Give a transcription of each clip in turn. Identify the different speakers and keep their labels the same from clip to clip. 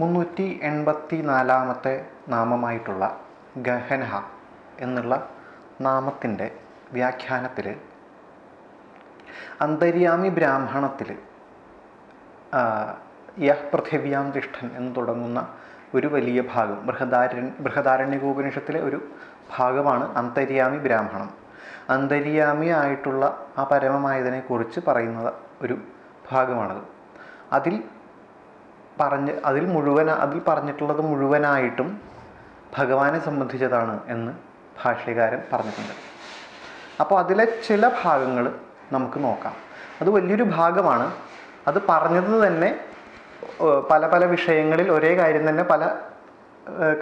Speaker 1: മുന്നൂറ്റി എൺപത്തി നാലാമത്തെ നാമമായിട്ടുള്ള ഗഹനഹ എന്നുള്ള നാമത്തിന്റെ വ്യാഖ്യാനത്തിൽ അന്തര്യാമി ബ്രാഹ്മണത്തിൽ യഹ് പൃഥിവ്യാം തിഷ്ഠൻ എന്ന് തുടങ്ങുന്ന ഒരു വലിയ ഭാഗം ബൃഹദാരൺ ബൃഹദാരണ്യകോപനിഷത്തിലെ ഒരു ഭാഗമാണ് അന്തര്യാമി ബ്രാഹ്മണം. അന്തര്യാമി ആയിട്ടുള്ള ആ പരമമായതിനെക്കുറിച്ച് പറയുന്ന ഒരു ഭാഗമാണത്. അതിൽ പറഞ്ഞ് അതിൽ മുഴുവൻ അതിൽ പറഞ്ഞിട്ടുള്ളത് മുഴുവനായിട്ടും ഭഗവാനെ സംബന്ധിച്ചതാണ് എന്ന് ഭാഷ്യകാരൻ പറഞ്ഞിട്ടുണ്ട്. അപ്പോൾ അതിലെ ചില ഭാഗങ്ങൾ നമുക്ക് നോക്കാം. അത് വലിയൊരു ഭാഗമാണ്. അത് പറഞ്ഞത് തന്നെ പല പല വിഷയങ്ങളിൽ ഒരേ കാര്യം തന്നെ പല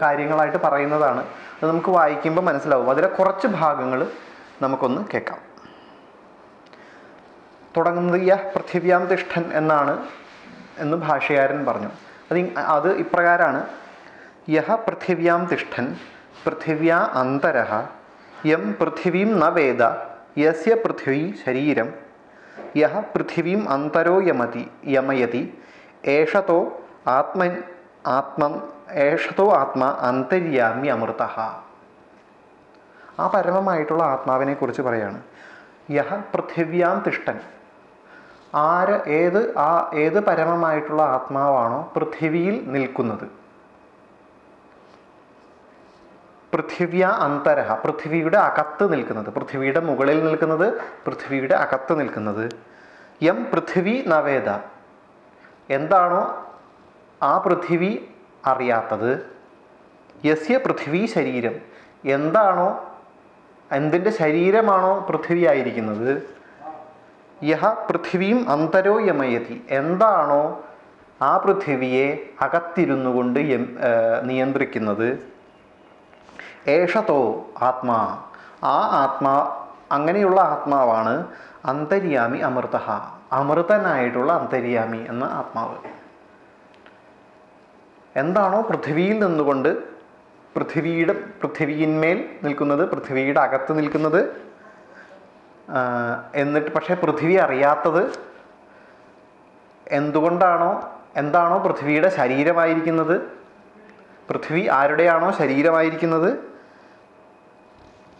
Speaker 1: കാര്യങ്ങളായിട്ട് പറയുന്നതാണ്. അത് നമുക്ക് വായിക്കുമ്പോൾ മനസ്സിലാവും. അതിലെ കുറച്ച് ഭാഗങ്ങൾ നമുക്കൊന്ന് കേൾക്കാം. തുടങ്ങുന്നത് യഹ് പൃഥിവ്യാം തിഷ്ഠൻ എന്നാണ് എന്ന് ഭാഷകാരൻ പറഞ്ഞു. അത് അത് ഇപ്രകാരമാണ് യഹ പൃഥിവ്യാം തിഷ്ഠൻ പൃഥിവ്യാ അന്തര യം പൃഥിവീം ന വേദ യസ്യ പൃഥിവി ശരീരം യഹ പൃഥിവീം അന്തരോ യമതി യമയതി ഏഷതോ ആത്മൻ ആത്മം ഏഷതോ ആത്മ അന്തര്യാമി അമൃത ആ പരമമായിട്ടുള്ള ആത്മാവിനെ കുറിച്ച് പറയാണ്. യഹ പൃഥിവ്യാം തിഷ്ഠൻ ആര് ഏത് ആ ഏത് പരമമായിട്ടുള്ള ആത്മാവാണോ പൃഥിവിയിൽ നിൽക്കുന്നത്. പൃഥിവ്യ അന്തരഹ പൃഥിവിയുടെ അകത്ത് നിൽക്കുന്നത്. പൃഥിവിയുടെ മുകളിൽ നിൽക്കുന്നത് പൃഥിവിയുടെ അകത്ത് നിൽക്കുന്നത്. എം പൃഥിവി നവേദ എന്താണോ ആ പൃഥിവി അറിയാത്തത്. യസ്യ പൃഥിവി ശരീരം. എന്താണോ എന്തിന്റെ ശരീരമാണോ പൃഥിവി ആയിരിക്കുന്നത്? യഹ പൃഥിവിയും അന്തരോ യമയതി എന്താണോ ആ പൃഥിവിയെ അകത്തിരുന്നു കൊണ്ട് നിയന്ത്രിക്കുന്നത്? ഏഷതോ ആത്മാ. ആ ആത്മാ അങ്ങനെയുള്ള ആത്മാവാണ് അന്തര്യാമി അമൃത അമൃതനായിട്ടുള്ള അന്തര്യാമി എന്ന ആത്മാവ്. എന്താണോ പൃഥിവിയിൽ നിന്നുകൊണ്ട് പൃഥിവിയുടെ പൃഥിവിയിന്മേൽ നിൽക്കുന്നത് പൃഥിവിയുടെ അകത്ത് നിൽക്കുന്നത്? എന്നിട്ട് പക്ഷേ പൃഥ്വി അറിയാത്തത് എന്തുകൊണ്ടാണോ എന്താണോ പൃഥ്വിയുടെ ശരീരമായിരിക്കുന്നത്? പൃഥ്വി ആരുടെയാണോ ശരീരമായിരിക്കുന്നത്?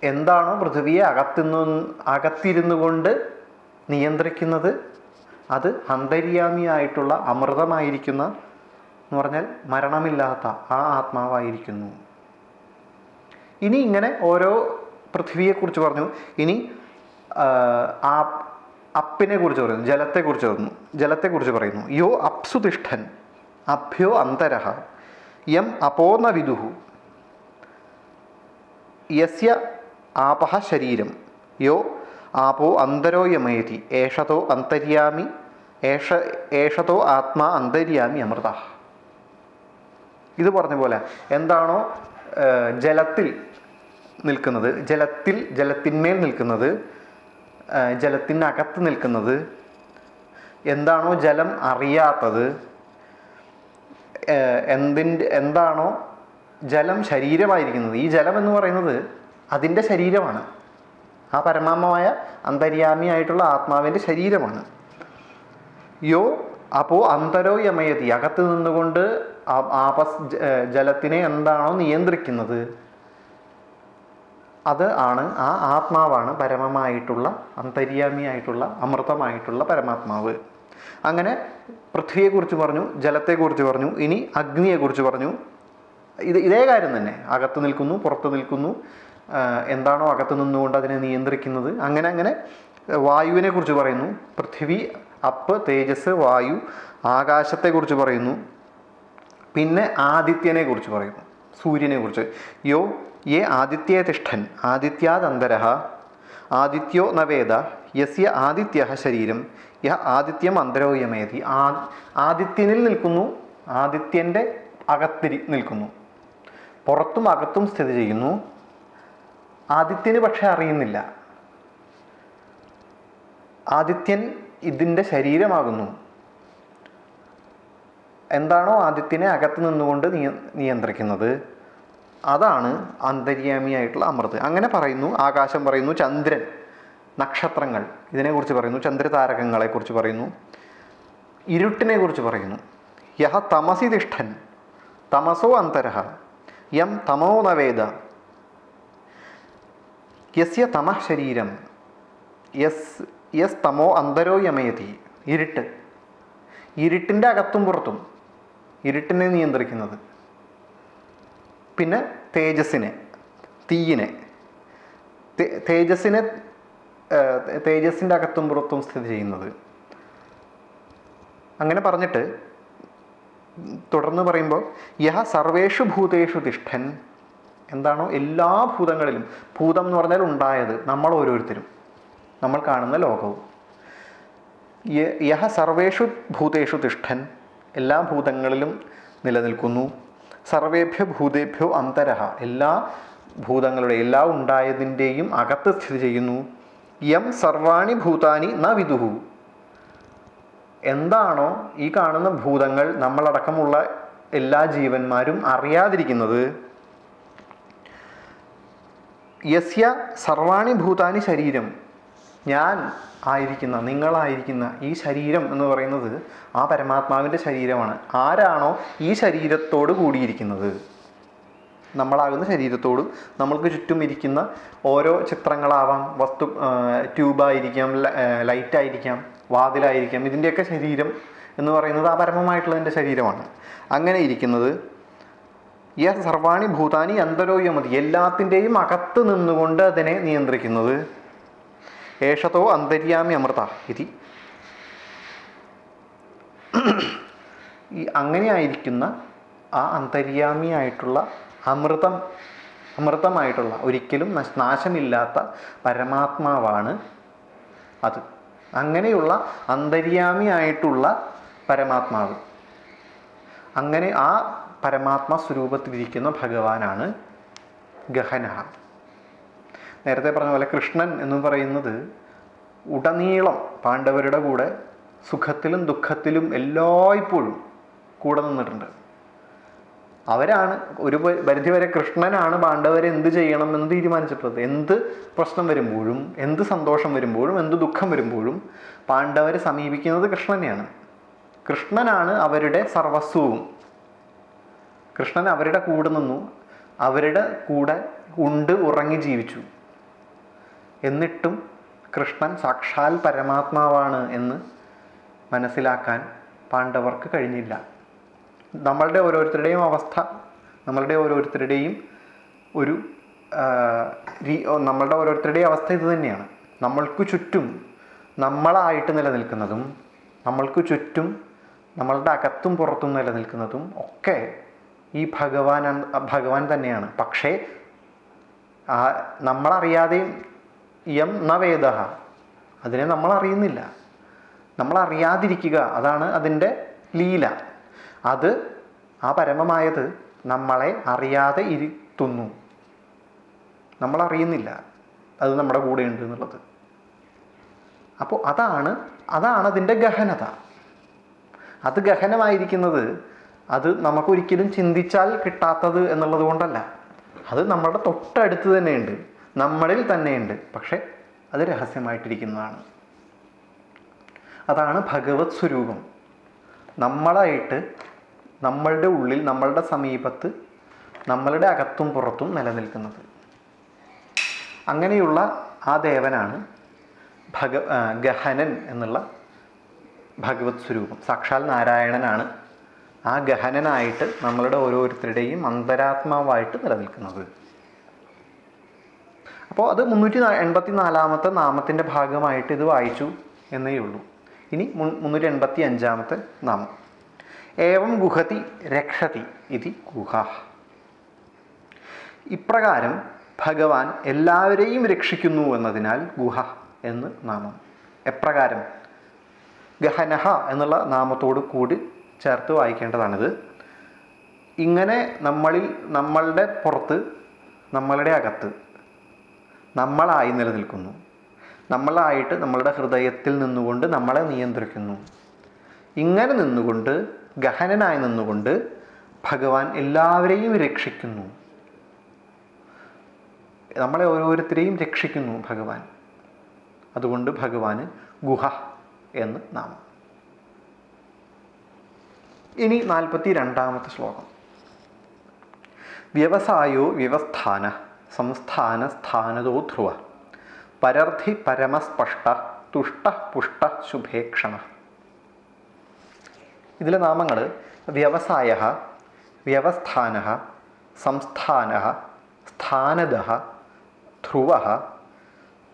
Speaker 1: എന്താണോ പൃഥ്വിയെ അകത്തുനിന്ന് അകത്തിരുന്നു കൊണ്ട് നിയന്ത്രിക്കുന്നത്? അത് അന്തര്യാമിയായിട്ടുള്ള അമൃതമായിരിക്കുന്ന എന്ന് പറഞ്ഞാൽ മരണമില്ലാത്ത ആ ആത്മാവായിരിക്കുന്നു. ഇനി ഇങ്ങനെ ഓരോ പൃഥ്വിയെക്കുറിച്ച് പറഞ്ഞു. ഇനി ആ, അപ്പിനെ കുറിച്ച് പറയുന്നു ജലത്തെക്കുറിച്ച് പറയുന്നു ജലത്തെക്കുറിച്ച് പറയുന്നു. യോ അപ്സുതിഷ്ഠൻ അഭ്യോ അന്തരഹ യം അപോന്ന വിദുഹു യസ്യ ആപഹ ശരീരം യോ ആപോ അന്തരോ യമയതി ഏഷതോ അന്തര്യാമി ഏഷ ഏഷതോ ആത്മാ അന്തര്യാമി അമൃത. ഇത് പറഞ്ഞ പോലെ എന്താണോ ജലത്തിൽ നിൽക്കുന്നത് ജലത്തിൽ ജലത്തിന്മേൽ നിൽക്കുന്നത് ജലത്തിനകത്ത് നിൽക്കുന്നത്. എന്താണോ ജലം അറിയാത്തത് എന്തിന്റെ എന്താണോ ജലം ശരീരമായിരിക്കുന്നത്. ഈ ജലം എന്ന് പറയുന്നത് അതിന്റെ ശരീരമാണ്. ആ പരമാത്മമായ അന്തര്യാമിയായിട്ടുള്ള ആത്മാവിന്റെ ശരീരമാണ്. യോ അപ്പോൾ അന്തരോ യമയതി. അകത്ത് നിന്നുകൊണ്ട് ആപസ് ജലത്തിനെ എന്താണോ നിയന്ത്രിക്കുന്നത്. അത് ആണ് ആ ആത്മാവാണ് പരമമായിട്ടുള്ള അന്തര്യാമിയായിട്ടുള്ള അമൃതമായിട്ടുള്ള പരമാത്മാവ്. അങ്ങനെ പൃഥ്വിയെക്കുറിച്ച് പറഞ്ഞു ജലത്തെക്കുറിച്ച് പറഞ്ഞു ഇനി അഗ്നിയെക്കുറിച്ച് പറഞ്ഞു. ഇത് ഇതേ കാര്യം തന്നെ. അകത്ത് നിൽക്കുന്നു പുറത്ത് നിൽക്കുന്നു. എന്താണോ അകത്ത് നിന്നുകൊണ്ട് അതിനെ നിയന്ത്രിക്കുന്നത്. അങ്ങനെ അങ്ങനെ വായുവിനെ കുറിച്ച് പറയുന്നു. പൃഥ്വി അപ്പ് തേജസ് വായു ആകാശത്തെക്കുറിച്ച് പറയുന്നു. പിന്നെ ആദിത്യനെ കുറിച്ച് പറയുന്നു. സൂര്യനെ കുറിച്ച് യോ യേ ആദിത്യേ തിഷ്ഠൻ ആദിത്യാതന്തര ആദിത്യോ നവേദ യസ്യ ആദിത്യ ശരീരം യ ആദിത്യം അന്തരോയമേതി ആ ആദിത്യനിൽ നിൽക്കുന്നു ആദിത്യന്റെ അകത്തിരി നിൽക്കുന്നു. പുറത്തും അകത്തും സ്ഥിതി ചെയ്യുന്നു. ആദിത്യന് പക്ഷെ അറിയുന്നില്ല. ആദിത്യൻ ഇതിന്റെ ശരീരമാകുന്നു. എന്താണോ ആദ്യത്തിനെ അകത്ത് നിന്നുകൊണ്ട് നിയ നിയന്ത്രിക്കുന്നത്. അതാണ് അന്തര്യാമിയായിട്ടുള്ള അമൃത്. അങ്ങനെ പറയുന്നു ആകാശം പറയുന്നു ചന്ദ്രൻ നക്ഷത്രങ്ങൾ. ഇതിനെക്കുറിച്ച് പറയുന്നു ചന്ദ്രതാരകങ്ങളെക്കുറിച്ച് പറയുന്നു ഇരുട്ടിനെ കുറിച്ച് പറയുന്നു. യഹ തമസി തിഷ്ഠൻ തമസോ അന്തരഹ യം തമോ നവേദ യസ്യ തമഃ ശരീരം യസ് യസ് തമോ അന്തരോ യമയതി ഇരുട്ട്. ഇരുട്ടിന്റെ അകത്തും പുറത്തും. ഇരുട്ടിനെ നിയന്ത്രിക്കുന്നത്. പിന്നെ തേജസ്സിനെ തീയിനെ. തേജസ്സിനെ തേജസ്സിന്റെ അകത്തും പുറത്തും സ്ഥിതി ചെയ്യുന്നത്. അങ്ങനെ പറഞ്ഞിട്ട് തുടർന്ന് പറയുമ്പോൾ യഹ സർവേഷു ഭൂതേഷു തിഷ്ഠൻ. എന്താണോ എല്ലാ ഭൂതങ്ങളിലും ഭൂതം എന്ന് പറഞ്ഞാൽ ഉണ്ടായത് നമ്മൾ ഓരോരുത്തരും. നമ്മൾ കാണുന്ന ലോകവും. യഹ സർവേഷു ഭൂതേഷു തിഷ്ഠൻ. എല്ലാ ഭൂതങ്ങളിലും നിലനിൽക്കുന്നു. സർവേഭ്യ ഭൂതേഭ്യോ അന്തരഹ എല്ലാ ഭൂതങ്ങളുടെ എല്ലാ ഉണ്ടായതിന്റെയും അകത്ത് സ്ഥിതി ചെയ്യുന്നു. യം സർവാണി ഭൂതാനി ന വിദുഹു. എന്താണോ ഈ കാണുന്ന ഭൂതങ്ങൾ നമ്മളടക്കമുള്ള എല്ലാ ജീവന്മാരും അറിയാതിരിക്കുന്നത്. യസ്യ സർവാണി ഭൂതാനി ശരീരം. ഞാൻ ആയിരിക്കുന്ന നിങ്ങളായിരിക്കുന്ന ഈ ശരീരം എന്ന് പറയുന്നത് ആ പരമാത്മാവിന്റെ ശരീരമാണ്. ആരാണോ ഈ ശരീരത്തോട് കൂടിയിരിക്കുന്നത്? നമ്മളാകുന്ന ശരീരത്തോടും നമ്മൾക്ക് ചുറ്റും ഇരിക്കുന്ന ഓരോ ചിത്രങ്ങളാവാം. വസ്തു ട്യൂബായിരിക്കാം ലൈറ്റായിരിക്കാം വാതിലായിരിക്കാം. ഇതിന്റെയൊക്കെ ശരീരം എന്ന് പറയുന്നത് ആ പരമമായിട്ടുള്ളതിന്റെ ശരീരമാണ്. അങ്ങനെ ഇരിക്കുന്നത് യ സർവാണി ഭൂതാനി അന്തരോയമതി. എല്ലാത്തിന്റെയും അകത്ത് നിന്നുകൊണ്ട് അതിനെ നിയന്ത്രിക്കുന്നത് ഏഷതോ അന്തര്യാമി അമൃത ഇതി. ഈ അങ്ങനെയായിരിക്കുന്ന ആ അന്തര്യാമിയായിട്ടുള്ള അമൃതം അമൃതമായിട്ടുള്ള ഒരിക്കലും നശ്- നാശമില്ലാത്ത പരമാത്മാവാണ് അത്. അങ്ങനെയുള്ള അന്തര്യാമിയായിട്ടുള്ള പരമാത്മാവ്. അങ്ങനെ ആ പരമാത്മ സ്വരൂപത്തിലിരിക്കുന്ന ഭഗവാനാണ് ഗഹനഹ. നേരത്തെ പറഞ്ഞ പോലെ കൃഷ്ണൻ എന്ന് പറയുന്നത് ഉടനീളം പാണ്ഡവരുടെ കൂടെ സുഖത്തിലും ദുഃഖത്തിലും എല്ലായ്പ്പോഴും കൂടെ നിന്നിട്ടുണ്ട്. അവരാണ് ഒരു പരിധിവരെ കൃഷ്ണനാണ് പാണ്ഡവരെ എന്ത് ചെയ്യണം എന്ന് തീരുമാനിച്ചിട്ടുള്ളത്. എന്ത് പ്രശ്നം വരുമ്പോഴും എന്ത് സന്തോഷം വരുമ്പോഴും എന്ത് ദുഃഖം വരുമ്പോഴും പാണ്ഡവരെ സമീപിക്കുന്നത് കൃഷ്ണനെയാണ്. കൃഷ്ണനാണ് അവരുടെ സർവസ്വവും. കൃഷ്ണൻ അവരുടെ കൂടെ നിന്നു അവരുടെ കൂടെ ഉണ്ട് ഉറങ്ങി ജീവിച്ചു. എന്നിട്ടും കൃഷ്ണൻ സാക്ഷാൽ പരമാത്മാവാണ് എന്ന് മനസ്സിലാക്കാൻ പാണ്ഡവർക്ക് കഴിഞ്ഞില്ല. നമ്മളുടെ ഓരോരുത്തരുടെയും അവസ്ഥ നമ്മളുടെ ഓരോരുത്തരുടെയും ഒരു നമ്മളുടെ ഓരോരുത്തരുടെയും അവസ്ഥ ഇത് തന്നെയാണ്. നമ്മൾക്ക് ചുറ്റും നമ്മളായിട്ട് നിലനിൽക്കുന്നതും നമ്മൾക്ക് ചുറ്റും നമ്മളുടെ അകത്തും പുറത്തും നിലനിൽക്കുന്നതും ഒക്കെ ഈ ഭഗവാൻ ഭഗവാൻ തന്നെയാണ്. പക്ഷേ നമ്മളറിയാതെയും യം ന വേദ അതിനെ നമ്മൾ അറിയുന്നില്ല നമ്മൾ അറിയാതിരിക്കുക അതാണ് അതിന്റെ ലീല. അത് ആ പരമമായത് നമ്മളെ അറിയാതെ ഇരുത്തുന്നു. നമ്മൾ അറിയുന്നില്ല അത് നമ്മുടെ കൂടെ ഉണ്ട് എന്നുള്ളത്. അപ്പോൾ അതാണ് അതാണ് അതിന്റെ ഗഹനത. അത് ഗഹനമായിരിക്കുന്നത് അത് നമുക്കൊരിക്കലും ചിന്തിച്ചാൽ കിട്ടാത്തത് എന്നുള്ളത് കൊണ്ടല്ല. അത് നമ്മുടെ തൊട്ടടുത്ത് തന്നെയുണ്ട്. നമ്മളിൽ തന്നെയുണ്ട്. പക്ഷെ അത് രഹസ്യമായിട്ടിരിക്കുന്നതാണ്. അതാണ് ഭഗവത് സ്വരൂപം. നമ്മളായിട്ട് നമ്മളുടെ ഉള്ളിൽ നമ്മളുടെ സമീപത്ത് നമ്മളുടെ അകത്തും പുറത്തും നിലനിൽക്കുന്നത്. അങ്ങനെയുള്ള ആ ദേവനാണ് ഭഗ ഗഹനൻ എന്നുള്ള ഭഗവത് സ്വരൂപം. സാക്ഷാൽ നാരായണനാണ് ആ ഗഹനനായിട്ട് നമ്മളുടെ ഓരോരുത്തരുടെയും അന്തരാത്മാവായിട്ട് നിലനിൽക്കുന്നത്. അപ്പോൾ അത് മുന്നൂറ്റി എൺപത്തി നാലാമത്തെ നാമത്തിന്റെ ഭാഗമായിട്ട് ഇത് വായിച്ചു എന്നേ ഉള്ളൂ. ഇനി മുന്നൂറ്റി എൺപത്തി അഞ്ചാമത്തെ നാമം. ഏവം ഗുഹതി രക്ഷതി ഇതി ഗുഹ. ഇപ്രകാരം ഭഗവാൻ എല്ലാവരെയും രക്ഷിക്കുന്നു എന്നതിനാൽ ഗുഹ എന്ന് നാമം. എപ്രകാരം? ഗഹനഹ എന്നുള്ള നാമത്തോട് കൂടി ചേർത്ത് വായിക്കേണ്ടതാണിത്. ഇങ്ങനെ നമ്മളിൽ നമ്മളുടെ പുറത്ത് നമ്മളുടെ അകത്ത് നമ്മളായി നിലനിൽക്കുന്നു. നമ്മളായിട്ട് നമ്മളുടെ ഹൃദയത്തിൽ നിന്നുകൊണ്ട് നമ്മളെ നിയന്ത്രിക്കുന്നു. ഇങ്ങനെ നിന്നുകൊണ്ട് ഗഹനനായി നിന്നുകൊണ്ട് ഭഗവാൻ എല്ലാവരെയും രക്ഷിക്കുന്നു. നമ്മളെ ഓരോരുത്തരെയും രക്ഷിക്കുന്നു ഭഗവാൻ. അതുകൊണ്ട് ഭഗവാന് ഗുഹ എന്ന് നാമം. ഇനി നാൽപ്പത്തി രണ്ടാമത്തെ ശ്ലോകം. വ്യവസായോ വ്യവസ്ഥാന. സംസ്ഥാന സ്ഥാനതോ ധ്രുവ പരർധി പരമസ്പഷ്ട തുഷ്ട പുഷ്ട ശുഭേക്ഷണ. ഇതിലെ നാമങ്ങൾ വ്യവസായ വ്യവസ്ഥാന സംസ്ഥാന സ്ഥാനത ധ്രുവ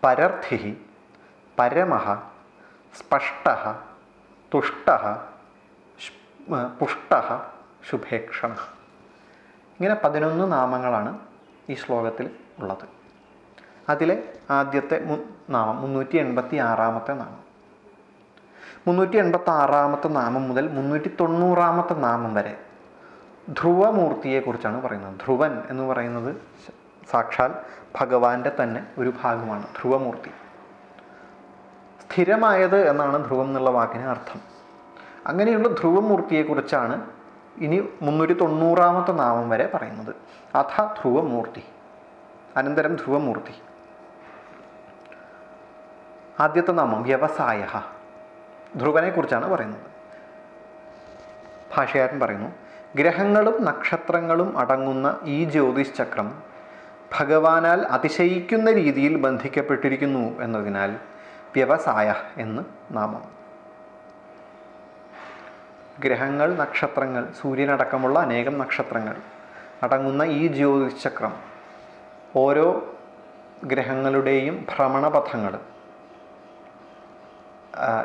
Speaker 1: പരർധി പരമ സ്പഷ്ട തുഷ്ട പുഷ്ട ശുഭേക്ഷണ. ഇങ്ങനെ പതിനൊന്ന് നാമങ്ങളാണ് ഈ ശ്ലോകത്തിൽ ഉള്ളത്. അതിലെ ആദ്യത്തെ മു നാമം മുന്നൂറ്റി എൺപത്തി ആറാമത്തെ നാമം. മുന്നൂറ്റി എൺപത്തി ആറാമത്തെ നാമം മുതൽ മുന്നൂറ്റി തൊണ്ണൂറാമത്തെ നാമം വരെ ധ്രുവമൂർത്തിയെക്കുറിച്ചാണ് പറയുന്നത്. ധ്രുവൻ എന്ന് പറയുന്നത് സാക്ഷാൽ ഭഗവാന്റെ തന്നെ ഒരു ഭാഗമാണ് ധ്രുവമൂർത്തി. സ്ഥിരമായത് എന്നാണ് ധ്രുവം എന്നുള്ള വാക്കിന് അർത്ഥം. അങ്ങനെയുള്ള ധ്രുവമൂർത്തിയെക്കുറിച്ചാണ് ഇനി മുന്നൂറ്റി തൊണ്ണൂറാമത്തെ നാമം വരെ പറയുന്നത് അഥ ധ്രുവമൂർത്തി അനന്തരം ധ്രുവമൂർത്തി. ആദ്യത്തെ നാമം വ്യവസായ ധ്രുവനെക്കുറിച്ചാണ് പറയുന്നത്. ഭാഷകാരൻ പറയുന്നു ഗ്രഹങ്ങളും നക്ഷത്രങ്ങളും അടങ്ങുന്ന ഈ ജ്യോതിഷ് ചക്രം ഭഗവാനാൽ അതിശയിക്കുന്ന രീതിയിൽ ബന്ധിക്കപ്പെട്ടിരിക്കുന്നു എന്നതിനാൽ വ്യവസായ എന്ന് നാമം. ഗ്രഹങ്ങൾ നക്ഷത്രങ്ങൾ സൂര്യനടക്കമുള്ള അനേകം നക്ഷത്രങ്ങൾ. അടങ്ങുന്ന ഈ ജ്യോതിഷ് ചക്രം ഓരോ ഗ്രഹങ്ങളുടെയും ഭ്രമണപഥങ്ങൾ.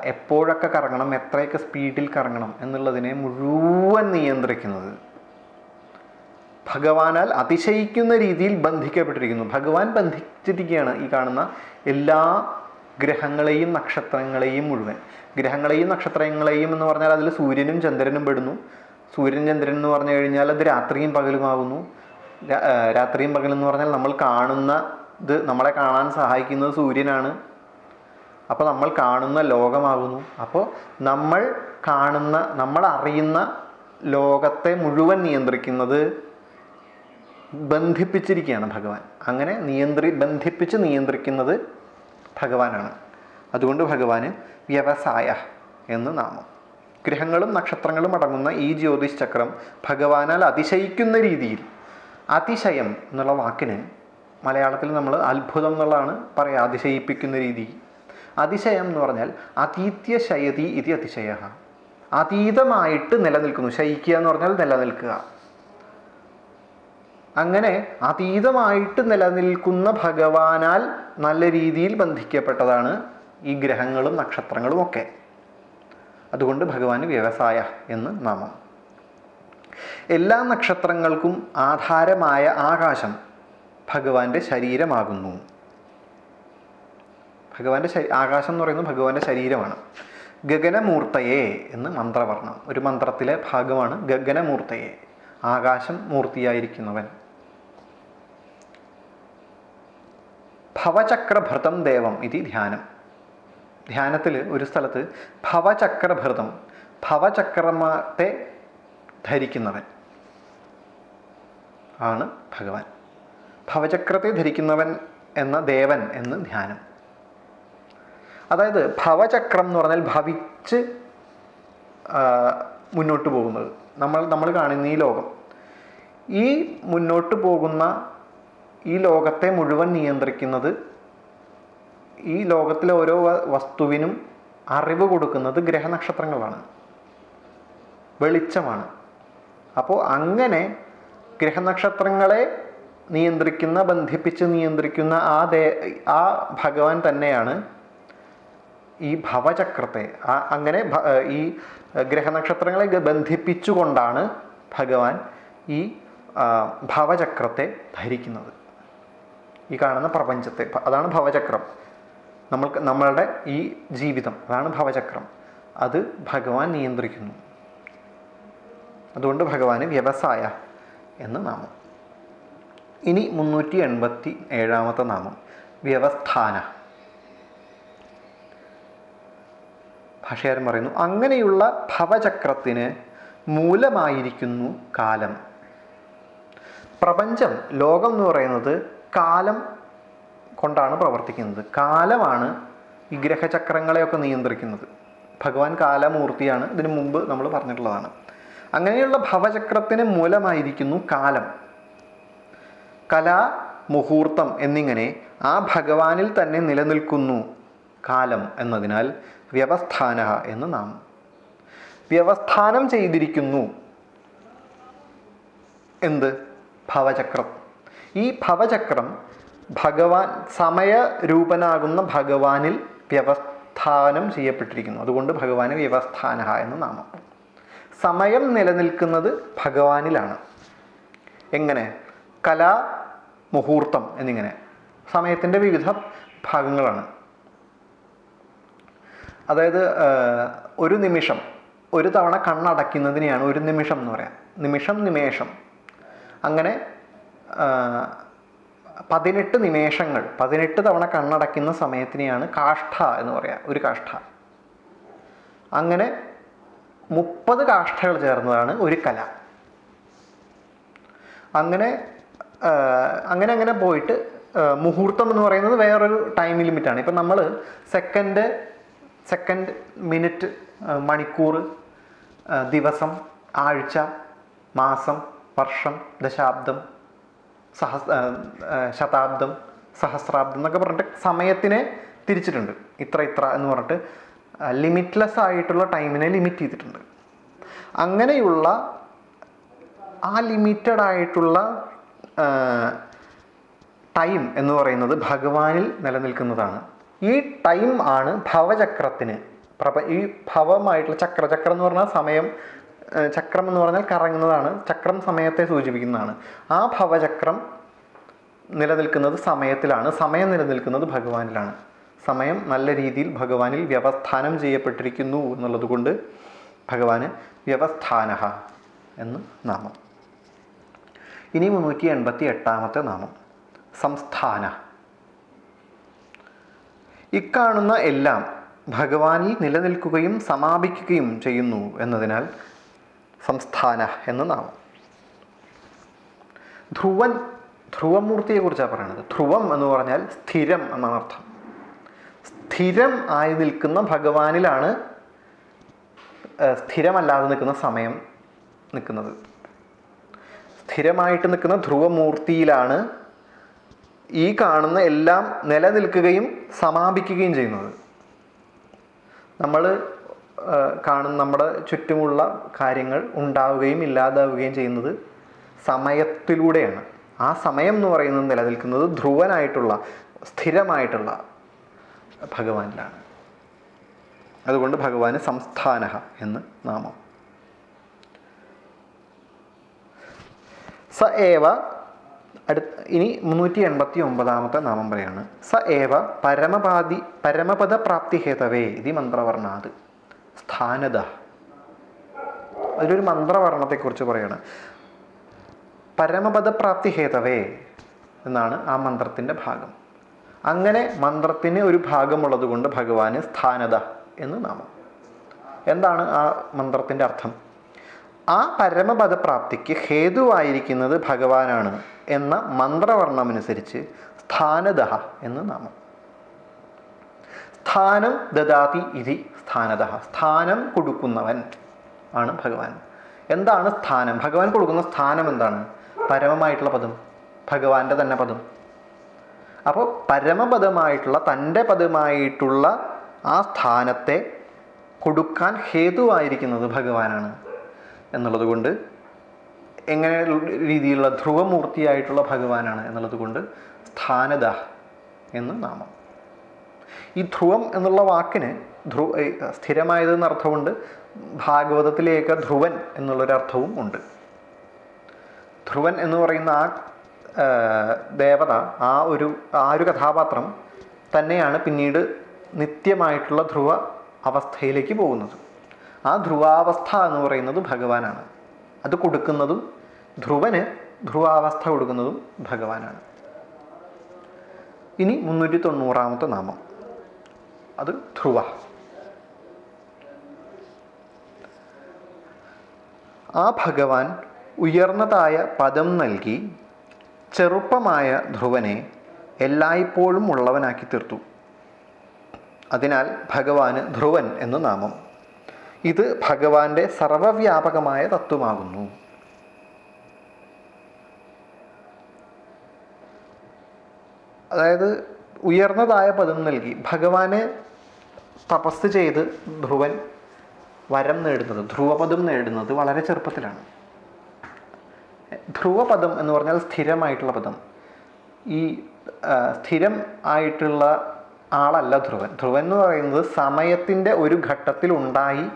Speaker 1: എപ്പോഴൊക്കെ കറങ്ങണം എത്രയൊക്കെ സ്പീഡിൽ കറങ്ങണം എന്നുള്ളതിനെ മുഴുവൻ നിയന്ത്രിക്കുന്നത്. ഭഗവാനാൽ അതിശയിക്കുന്ന രീതിയിൽ ബന്ധിക്കപ്പെട്ടിരിക്കുന്നു. ഭഗവാൻ ബന്ധിച്ചിരിക്കുകയാണ് ഈ കാണുന്ന എല്ലാ ഗ്രഹങ്ങളെയും നക്ഷത്രങ്ങളെയും മുഴുവൻ. ഗ്രഹങ്ങളെയും നക്ഷത്രങ്ങളെയും എന്ന് പറഞ്ഞാൽ അതിൽ സൂര്യനും ചന്ദ്രനും പെടുന്നു. സൂര്യൻ ചന്ദ്രൻ എന്ന് പറഞ്ഞു കഴിഞ്ഞാൽ അത് രാത്രിയും പകലുമാകുന്നു രാത്രിയും പകലും രാത്രിയും പകലെന്ന് പറഞ്ഞാൽ നമ്മൾ കാണുന്ന ഇത് നമ്മളെ കാണാൻ സഹായിക്കുന്നത് സൂര്യനാണ്. അപ്പോൾ നമ്മൾ കാണുന്ന ലോകമാകുന്നു. അപ്പോൾ നമ്മൾ കാണുന്ന നമ്മൾ അറിയുന്ന ലോകത്തെ മുഴുവൻ നിയന്ത്രിക്കുന്നത് ബന്ധിപ്പിച്ചിരിക്കുകയാണ് ഭഗവാൻ. അങ്ങനെ നിയന്ത്രി ബന്ധിപ്പിച്ച് നിയന്ത്രിക്കുന്നത് ഭഗവാനാണ്. അതുകൊണ്ട് ഭഗവാന് വ്യവസായ എന്ന് നാമം. ഗ്രഹങ്ങളും നക്ഷത്രങ്ങളും അടങ്ങുന്ന ഈ ജ്യോതിഷ് ചക്രം ഭഗവാനാൽ അതിശയിക്കുന്ന രീതിയിൽ അതിശയം എന്നുള്ള വാക്കിന് മലയാളത്തിൽ നമ്മൾ അത്ഭുതം എന്നുള്ളതാണ് പറയുക അതിശയിപ്പിക്കുന്ന രീതി. അതിശയം എന്ന് പറഞ്ഞാൽ അതീത്യ ശയതി ഇത് അതിശയ അതീതമായിട്ട് നിലനിൽക്കുന്നു. ശയിക്കുക എന്ന് പറഞ്ഞാൽ നിലനിൽക്കുക. അങ്ങനെ അതീതമായിട്ട് നിലനിൽക്കുന്ന ഭഗവാനാൽ നല്ല രീതിയിൽ ബന്ധിക്കപ്പെട്ടതാണ് ഈ ഗ്രഹങ്ങളും നക്ഷത്രങ്ങളും ഒക്കെ. അതുകൊണ്ട് ഭഗവാന് വ്യവസായ എന്ന് നാമം. എല്ലാ നക്ഷത്രങ്ങൾക്കും ആധാരമായ ആകാശം ഭഗവാന്റെ ശരീരമാകുന്നു. ഭഗവാന്റെ ആകാശം എന്ന് പറയുന്നത് ഭഗവാന്റെ ശരീരമാണ്. ഗഗനമൂർത്തയെ എന്ന് മന്ത്രവർണം. ഒരു മന്ത്രത്തിലെ ഭാഗമാണ് ഗഗനമൂർത്തയെ. ആകാശം മൂർത്തിയായിരിക്കുന്നവൻ. ഭവചക്രഭൃതം ദേവം ഇത് ധ്യാനം. ധ്യാനത്തിൽ ഒരു സ്ഥലത്ത് ഭവചക്രഭൃതം ഭവചക്രമത്തെ ധരിക്കുന്നവൻ ആണ് ഭഗവാൻ. ഭവചക്രത്തെ ധരിക്കുന്നവൻ എന്ന ദേവൻ എന്ന് ധ്യാനം. അതായത് ഭവചക്രം എന്ന് പറഞ്ഞാൽ ഭവിച്ച് മുന്നോട്ട് പോകുന്നത്. നമ്മൾ നമ്മൾ കാണുന്ന ഈ ലോകം. ഈ മുന്നോട്ട് പോകുന്ന ഈ ലോകത്തെ മുഴുവൻ നിയന്ത്രിക്കുന്നത് ഈ ലോകത്തിലെ ഓരോ വസ്തുവിനും അറിവ് കൊടുക്കുന്നത് ഗ്രഹനക്ഷത്രങ്ങളാണ് വെളിച്ചമാണ്. അപ്പോൾ അങ്ങനെ ഗ്രഹനക്ഷത്രങ്ങളെ നിയന്ത്രിക്കുന്ന ബന്ധിപ്പിച്ച് നിയന്ത്രിക്കുന്ന ആ ദേ ആ ഭഗവാൻ തന്നെയാണ് ഈ ഭവചക്രത്തെ. ആ- അങ്ങനെ ഈ ഗ്രഹനക്ഷത്രങ്ങളെ ബന്ധിപ്പിച്ചുകൊണ്ടാണ് ഭഗവാൻ ഈ ഭവചക്രത്തെ ധരിക്കുന്നത്. ഈ കാണുന്ന പ്രപഞ്ചത്തെ. അതാണ് ഭവചക്രം. നമ്മൾക്ക് നമ്മളുടെ ഈ ജീവിതം അതാണ് ഭവചക്രം. അത് ഭഗവാൻ നിയന്ത്രിക്കുന്നു. അതുകൊണ്ട് ഭഗവാന് വ്യവസായ എന്ന് നാമം. ഇനി മുന്നൂറ്റി എൺപത്തി ഏഴാമത്തെ നാമം. വ്യവസ്ഥാന. ഭാഷകാരൻ പറയുന്നു അങ്ങനെയുള്ള ഭവചക്രത്തിന് മൂലമായിരിക്കുന്നു കാലം. പ്രപഞ്ചം ലോകം എന്ന് പറയുന്നത് കാലം കൊണ്ടാണ് പ്രവർത്തിക്കുന്നത്. കാലമാണ് ഈ ഗ്രഹചക്രങ്ങളെയൊക്കെ നിയന്ത്രിക്കുന്നത്. ഭഗവാൻ കാലമൂർത്തിയാണ്. ഇതിനു മുമ്പ് നമ്മൾ പറഞ്ഞിട്ടുള്ളതാണ്. അങ്ങനെയുള്ള ഭവചക്രത്തിന് മൂലമായിരിക്കുന്നു കാലം. കല മുഹൂർത്തം എന്നിങ്ങനെ ആ ഭഗവാനിൽ തന്നെ നിലനിൽക്കുന്നു കാലം എന്നതിനാൽ വ്യവസ്ഥാന എന്ന് നാം വ്യവസ്ഥാനം ചെയ്തിരിക്കുന്നു. എന്ത്? ഭവചക്രം. ഈ ഭവചക്രം ഭഗവാൻ സമയരൂപനാകുന്ന ഭഗവാനിൽ വ്യവസ്ഥാനം ചെയ്യപ്പെട്ടിരിക്കുന്നു. അതുകൊണ്ട് ഭഗവാന് വ്യവസ്ഥാന എന്ന് നാമം. സമയം നിലനിൽക്കുന്നത് ഭഗവാനിലാണ്. എങ്ങനെ? കല മുഹൂർത്തം എന്നിങ്ങനെ. സമയത്തിന്റെ വിവിധ ഭാഗങ്ങളാണ്. അതായത് ഒരു നിമിഷം ഒരു തവണ കണ്ണടയ്ക്കുന്നതിനെയാണ് ഒരു നിമിഷം എന്ന് പറയാം. നിമിഷം നിമേഷം. അങ്ങനെ പതിനെട്ട് നിമേഷങ്ങൾ പതിനെട്ട് തവണ കണ്ണടയ്ക്കുന്ന സമയത്തിനെയാണ് കാഷ്ഠ എന്ന് പറയുക ഒരു കാഷ്ഠ. അങ്ങനെ മുപ്പത് കാഷ്ഠകൾ ചേർന്നതാണ് ഒരു കല. അങ്ങനെ അങ്ങനെ അങ്ങനെ പോയിട്ട് മുഹൂർത്തം എന്ന് പറയുന്നത് വേറൊരു ടൈം ലിമിറ്റാണ് ഇപ്പം നമ്മൾ സെക്കൻഡ് സെക്കൻഡ് മിനിറ്റ് മണിക്കൂർ ദിവസം ആഴ്ച മാസം വർഷം ദശാബ്ദം സഹസ് ശതാബ്ദം സഹസ്രാബ്ദം എന്നൊക്കെ പറഞ്ഞിട്ട് സമയത്തിനെ തിരിച്ചിട്ടുണ്ട്. ഇത്ര ഇത്ര എന്ന് പറഞ്ഞിട്ട് ലിമിറ്റ്ലെസ് ആയിട്ടുള്ള ടൈമിനെ ലിമിറ്റ് ചെയ്തിട്ടുണ്ട്. അങ്ങനെയുള്ള ആ ലിമിറ്റഡ് ആയിട്ടുള്ള ടൈം എന്ന് പറയുന്നത് ഭഗവാനിൽ നിലനിൽക്കുന്നതാണ്. ഈ ടൈം ആണ് ഭവചക്രത്തിന് പ്രപ ഈ ഭവമായിട്ടുള്ള ചക്ര ചക്രം എന്ന് പറഞ്ഞാൽ സമയം ചക്രം എന്ന് പറഞ്ഞാൽ കറങ്ങുന്നതാണ്. ചക്രം സമയത്തെ സൂചിപ്പിക്കുന്നതാണ്. ആ ഭവചക്രം നിലനിൽക്കുന്നത് സമയത്തിലാണ്. സമയം നിലനിൽക്കുന്നത് ഭഗവാനിലാണ്. സമയം നല്ല രീതിയിൽ ഭഗവാനിൽ വ്യവസ്ഥാനം ചെയ്യപ്പെട്ടിരിക്കുന്നു എന്നുള്ളത് കൊണ്ട് ഭഗവാന് വ്യവസ്ഥാന എന്ന് നാമം. ഇനി മുന്നൂറ്റി എൺപത്തി എട്ടാമത്തെ നാമം. സംസ്ഥാന. ഇക്കാണുന്ന എല്ലാം ഭഗവാനിൽ നിലനിൽക്കുകയും സമാപിക്കുകയും ചെയ്യുന്നു എന്നതിനാൽ സംസ്ഥാന എന്ന് നാമം. ധ്രുവൻ ധ്രുവമൂർത്തിയെക്കുറിച്ചാണ് പറയുന്നത് ധ്രുവം എന്ന് പറഞ്ഞാൽ സ്ഥിരം എന്നാണ് അർത്ഥം. സ്ഥിരം ആയി നിൽക്കുന്ന ഭഗവാനിലാണ് സ്ഥിരമല്ലാതെ നിൽക്കുന്ന സമയം നിൽക്കുന്നത്. സ്ഥിരമായിട്ട് നിൽക്കുന്ന ധ്രുവമൂർത്തിയിലാണ് ഈ കാണുന്ന എല്ലാം നിലനിൽക്കുകയും സമാപിക്കുകയും ചെയ്യുന്നത്. നമ്മൾ കാണുന്ന നമ്മുടെ ചുറ്റുമുള്ള കാര്യങ്ങൾ ഉണ്ടാവുകയും ഇല്ലാതാവുകയും ചെയ്യുന്നത് സമയത്തിലൂടെയാണ്. ആ സമയം എന്ന് പറയുന്നത് നിലനിൽക്കുന്നത് ധ്രുവനായിട്ടുള്ള സ്ഥിരമായിട്ടുള്ള ഭഗവാനിലാണ്. അതുകൊണ്ട് ഭഗവാന് സംസ്ഥാന എന്ന് നാമം. സ ഏവ അടുത്ത ഇനി മുന്നൂറ്റി എൺപത്തി ഒമ്പതാമത്തെ നാമം പറയാണ്. സ ഏവ പരമപാതി പരമപദ ഹേതവേ ഇതി മന്ത്രവർണാത്. സ്ഥാനത. അതിലൊരു മന്ത്രവർണത്തെക്കുറിച്ച് പറയാണ്. പരമപദപ്രാപ്തി ഹേതവേ എന്നാണ് ആ മന്ത്രത്തിന്റെ ഭാഗം. അങ്ങനെ മന്ത്രത്തിന് ഒരു ഭാഗമുള്ളത് കൊണ്ട് ഭഗവാന് സ്ഥാനത എന്ന് നാമം. എന്താണ് ആ മന്ത്രത്തിന്റെ അർത്ഥം? ആ പരമപദപ്രാപ്തിക്ക് ഹേതുവായിരിക്കുന്നത് ഭഗവാനാണ് എന്ന മന്ത്രവർണമനുസരിച്ച് സ്ഥാനത എന്ന് നാമം. സ്ഥാനം ദദാതി ഇതി സ്ഥാനത സ്ഥാനം കൊടുക്കുന്നവൻ ആണ് ഭഗവാൻ. എന്താണ് സ്ഥാനം? ഭഗവാൻ കൊടുക്കുന്ന സ്ഥാനം എന്താണ്? പരമമായിട്ടുള്ള പദം. ഭഗവാന്റെ തന്നെ പദം. അപ്പോൾ പരമപദമായിട്ടുള്ള തന്റെ പദമായിട്ടുള്ള ആ സ്ഥാനത്തെ കൊടുക്കാൻ ഹേതുവായിരിക്കുന്നത് ഭഗവാനാണ്. എന്നുള്ളത് കൊണ്ട് എങ്ങനെ രീതിയിലുള്ള ധ്രുവമൂർത്തിയായിട്ടുള്ള ഭഗവാനാണ് എന്നുള്ളത് കൊണ്ട് സ്ഥാനത എന്ന് നാമം. ഈ ധ്രുവം എന്നുള്ള വാക്കിന് ധ്രു ഏ, സ്ഥിരമായത് എന്ന അർത്ഥമുണ്ട് ഭാഗവതത്തിലേക്ക് ധ്രുവൻ എന്നുള്ളൊരർത്ഥവും ഉണ്ട്. ധ്രുവൻ എന്ന് പറയുന്ന ആ, ദേവത ആ ഒരു ആ ഒരു കഥാപാത്രം തന്നെയാണ് പിന്നീട് നിത്യമായിട്ടുള്ള ധ്രുവ അവസ്ഥയിലേക്ക് പോകുന്നത്. ആ ധ്രുവാവസ്ഥ എന്ന് പറയുന്നത് ഭഗവാനാണ്. അത് കൊടുക്കുന്നതും ധ്രുവന് ധ്രുവാവസ്ഥ കൊടുക്കുന്നതും ഭഗവാനാണ്. ഇനി മുന്നൂറ്റി തൊണ്ണൂറാമത്തെ നാമം. അത് ധ്രുവ. ആ ഭഗവാൻ ഉയർന്നതായ പദം നൽകി ചെറുപ്പമായ ധ്രുവനെ എല്ലായ്പ്പോഴും ഉള്ളവനാക്കി തീർത്തു. അതിനാൽ ഭഗവാന് ധ്രുവൻ എന്ന് നാമം. ഇത് ഭഗവാന്റെ സർവവ്യാപകമായ തത്വമാകുന്നു. അതായത് ഉയർന്നതായ പദം നൽകി ഭഗവാനെ തപസ് ചെയ്ത് ധ്രുവൻ വരം നേടുന്നത് ധ്രുവപദം നേടുന്നത് വളരെ ചെറുപ്പത്തിലാണ്. ധ്രുവപദം എന്ന് പറഞ്ഞാൽ സ്ഥിരമായിട്ടുള്ള പദം. ഈ സ്ഥിരം ആയിട്ടുള്ള ആളല്ല ധ്രുവൻ. ധ്രുവൻ എന്ന് പറയുന്നത് സമയത്തിന്റെ ഒരു ഘട്ടത്തിൽ ഉണ്ടായി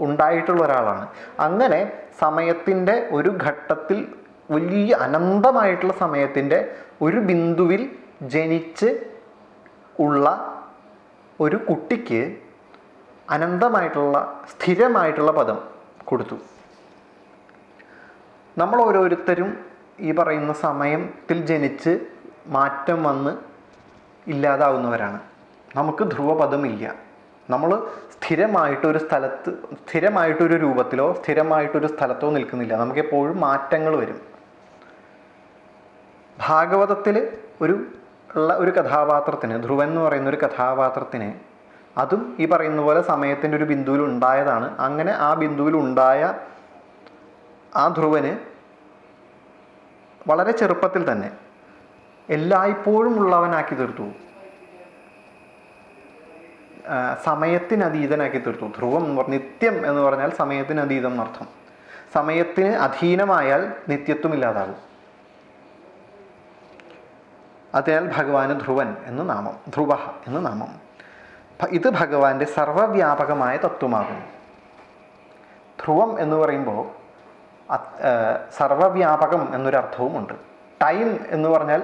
Speaker 1: ഉണ്ടായിട്ടുള്ള ഒരാളാണ്. അങ്ങനെ സമയത്തിന്റെ ഒരു ഘട്ടത്തിൽ വലിയ അനന്തമായിട്ടുള്ള സമയത്തിന്റെ ഒരു ബിന്ദുവിൽ ജനിച്ച് ഉള്ള ഒരു കുട്ടിക്ക് അനന്തമായിട്ടുള്ള സ്ഥിരമായിട്ടുള്ള പദം കൊടുത്തു. നമ്മൾ ഓരോരുത്തരും ഈ പറയുന്ന സമയത്തിൽ ജനിച്ച് മാറ്റം വന്ന് ഇല്ലാതാവുന്നവരാണ്. നമുക്ക് ധ്രുവപദമില്ല. നമ്മൾ സ്ഥിരമായിട്ടൊരു സ്ഥലത്ത് സ്ഥിരമായിട്ടൊരു രൂപത്തിലോ സ്ഥിരമായിട്ടൊരു സ്ഥലത്തോ നിൽക്കുന്നില്ല. നമുക്ക് എപ്പോഴും മാറ്റങ്ങൾ വരും. ഭാഗവതത്തിൽ ഒരു ഉള്ള ഒരു കഥാപാത്രത്തിന് ധ്രുവൻ എന്ന് പറയുന്ന ഒരു കഥാപാത്രത്തിന് അതും ഈ പറയുന്ന പോലെ സമയത്തിന്റെ ഒരു ബിന്ദുവിൽ ഉണ്ടായതാണ്. അങ്ങനെ ആ ബിന്ദുവിൽ ഉണ്ടായ ആ ധ്രുവന് വളരെ ചെറുപ്പത്തിൽ തന്നെ എല്ലായ്പ്പോഴും ഉള്ളവനാക്കി തീർത്തു. സമയത്തിനതീതനാക്കി തീർത്തു. ധ്രുവം നിത്യം എന്ന് പറഞ്ഞാൽ സമയത്തിന് അതീതം എന്നർത്ഥം. സമയത്തിന് അധീനമായാൽ നിത്യത്വം ഇല്ലാതാകും. അതിനാൽ ഭഗവാന് ധ്രുവൻ എന്ന് നാമം ധ്രുവ എന്ന് നാമം. ഇത് ഭഗവാന്റെ സർവവ്യാപകമായ തത്വമാകുന്നു. ധ്രുവം എന്ന് പറയുമ്പോൾ സർവവ്യാപകം എന്നൊരർത്ഥവുമുണ്ട്. ടൈം എന്ന് പറഞ്ഞാൽ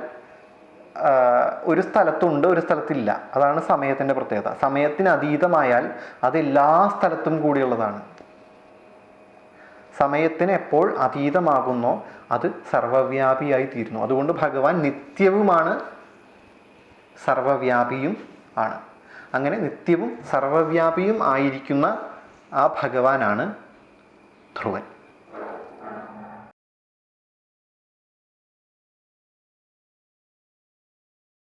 Speaker 1: ഒരു സ്ഥലത്തുണ്ട് ഒരു സ്ഥലത്തില്ല. അതാണ് സമയത്തിന്റെ പ്രത്യേകത. സമയത്തിന് അതീതമായാൽ അത് എല്ലാ സ്ഥലത്തും കൂടിയുള്ളതാണ്. സമയത്തിന് എപ്പോൾ അതീതമാകുന്നോ അത് സർവവ്യാപിയായി തീരുന്നു. അതുകൊണ്ട് ഭഗവാൻ നിത്യവുമാണ് സർവവ്യാപിയും ആണ്. അങ്ങനെ നിത്യവും സർവവ്യാപിയും ആയിരിക്കുന്ന ആ ഭഗവാനാണ് ധ്രുവൻ.